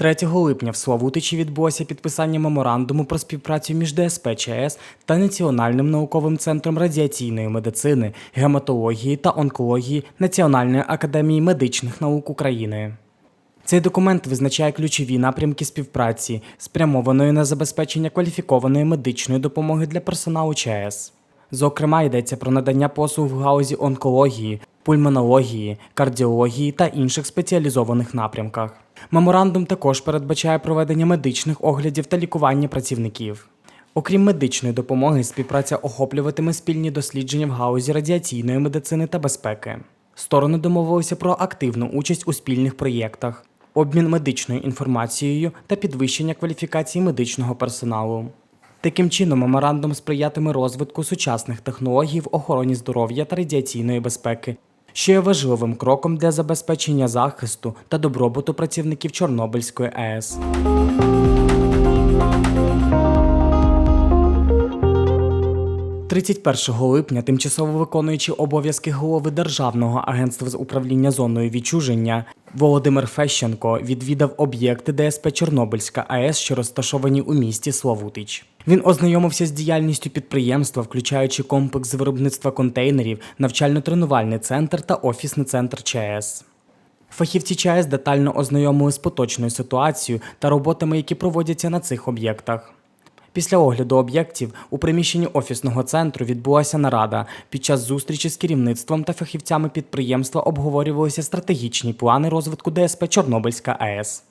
3 липня в Славутичі відбулося підписання меморандуму про співпрацю між ДСП ЧАЕС та Національним науковим центром радіаційної медицини, гематології та онкології Національної академії медичних наук України. Цей документ визначає ключові напрямки співпраці, спрямованої на забезпечення кваліфікованої медичної допомоги для персоналу ЧАЕС. Зокрема, йдеться про надання послуг в галузі онкології, пульмонології, кардіології та інших спеціалізованих напрямках. Меморандум також передбачає проведення медичних оглядів та лікування працівників. Окрім медичної допомоги, співпраця охоплюватиме спільні дослідження в галузі радіаційної медицини та безпеки. Сторони домовилися про активну участь у спільних проєктах, обмін медичною інформацією та підвищення кваліфікації медичного персоналу. Таким чином, меморандум сприятиме розвитку сучасних технологій в охороні здоров'я та радіаційної безпеки, що є важливим кроком для забезпечення захисту та добробуту працівників Чорнобильської АЕС. 31 липня тимчасово виконуючи обов'язки голови Державного агентства з управління зоною відчуження Володимир Фещенко відвідав об'єкти ДСП Чорнобильська АЕС, що розташовані у місті Славутич. Він ознайомився з діяльністю підприємства, включаючи комплекс виробництва контейнерів, навчально-тренувальний центр та офісний центр ЧАЕС. Фахівці ЧАЕС детально ознайомили з поточною ситуацією та роботами, які проводяться на цих об'єктах. Після огляду об'єктів у приміщенні офісного центру відбулася нарада. Під час зустрічі з керівництвом та фахівцями підприємства обговорювалися стратегічні плани розвитку ДСП Чорнобильська АЕС.